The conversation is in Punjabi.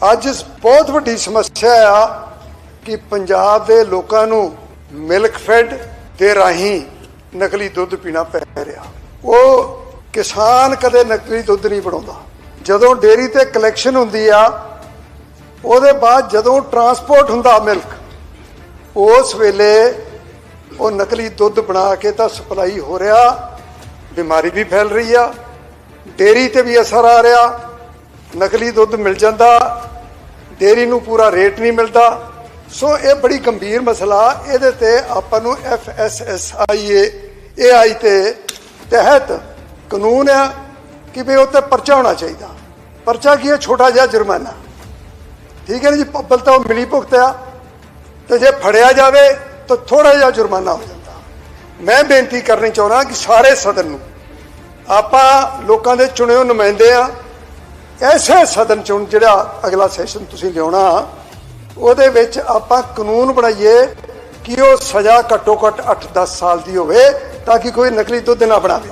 ਅੱਜ ਬਹੁਤ ਵੱਡੀ ਸਮੱਸਿਆ ਆ ਕਿ ਪੰਜਾਬ ਦੇ ਲੋਕਾਂ ਨੂੰ ਮਿਲਕ ਫੈਡ ਦੇ ਰਾਹੀਂ ਨਕਲੀ ਦੁੱਧ ਪੀਣਾ ਪੈ ਰਿਹਾ। ਉਹ ਕਿਸਾਨ ਕਦੇ ਨਕਲੀ ਦੁੱਧ ਨਹੀਂ ਬਣਾਉਂਦਾ। ਜਦੋਂ ਡੇਅਰੀ ਤੇ ਕਲੈਕਸ਼ਨ ਹੁੰਦੀ ਆ, ਉਹਦੇ ਬਾਅਦ ਜਦੋਂ ਟਰਾਂਸਪੋਰਟ ਹੁੰਦਾ ਮਿਲਕ ਉਸ ਵੇਲੇ ਉਹ ਨਕਲੀ ਦੁੱਧ ਬਣਾ ਕੇ ਤਾਂ ਸਪਲਾਈ ਹੋ ਰਿਹਾ, ਬਿਮਾਰੀ ਵੀ ਫੈਲ ਰਹੀ ਆ, ਡੇਅਰੀ ਤੇ ਵੀ ਅਸਰ ਆ ਰਿਹਾ। ਨਕਲੀ ਦੁੱਧ ਮਿਲ ਜਾਂਦਾ, ਡੇਅਰੀ ਨੂੰ ਪੂਰਾ ਰੇਟ ਨਹੀਂ ਮਿਲਦਾ। ਸੋ ਇਹ ਬੜੀ ਗੰਭੀਰ ਮਸਲਾ, ਇਹਦੇ ਤੇ ਆਪਾਂ ਨੂੰ F S S I A I ਤੇ ਤਹਿਤ ਕਾਨੂੰਨ ਆ ਕਿ ਵੀ ਉਹ ਤੇ ਪਰਚਾ ਹੋਣਾ ਚਾਹੀਦਾ। ਪਰਚਾ ਕੀ ਹੈ? ਛੋਟਾ ਜਿਹਾ ਜੁਰਮਾਨਾ। ਠੀਕ ਹੈ ਨਾ ਜੀ? ਪੱਬਲ ਤਾਂ ਉਹ ਮਿਲੀ ਭੁਗਤ ਆ। ਤੇ ਜੇ ਫੜਿਆ ਜਾਵੇ, ਤਾਂ ਥੋੜਾ ਜਿਹਾ ਜੁਰਮਾਨਾ ਹੋ ਜਾਂਦਾ। ਮੈਂ ਬੇਨਤੀ ਕਰਨੀ ਚਾਹੁੰਦਾ ਕਿ ਸਾਰੇ ਸਦਨ ਨੂੰ ਆਪਾਂ ਲੋਕਾਂ ਦੇ ਚੁਣੇ ਹੋਏ ਨੁਮਾਇੰਦੇ ਆ ਐਸੇ ਸਦਨ ਚੁਣ ਜਿਹੜਾ ਅਗਲਾ ਸੈਸ਼ਨ ਤੁਸੀਂ ਲਿਆਉਣਾ, ਉਹਦੇ ਵਿੱਚ ਆਪਾਂ ਕਾਨੂੰਨ ਬਣਾਈਏ ਕਿ ਉਹ ਸਜ਼ਾ ਘੱਟੋ ਘੱਟ 8-10 ਸਾਲ ਦੀ ਹੋਵੇ ਤਾਂ ਕਿ ਕੋਈ ਨਕਲੀ ਦੁੱਧ ਨਾ ਬਣਾਵੇ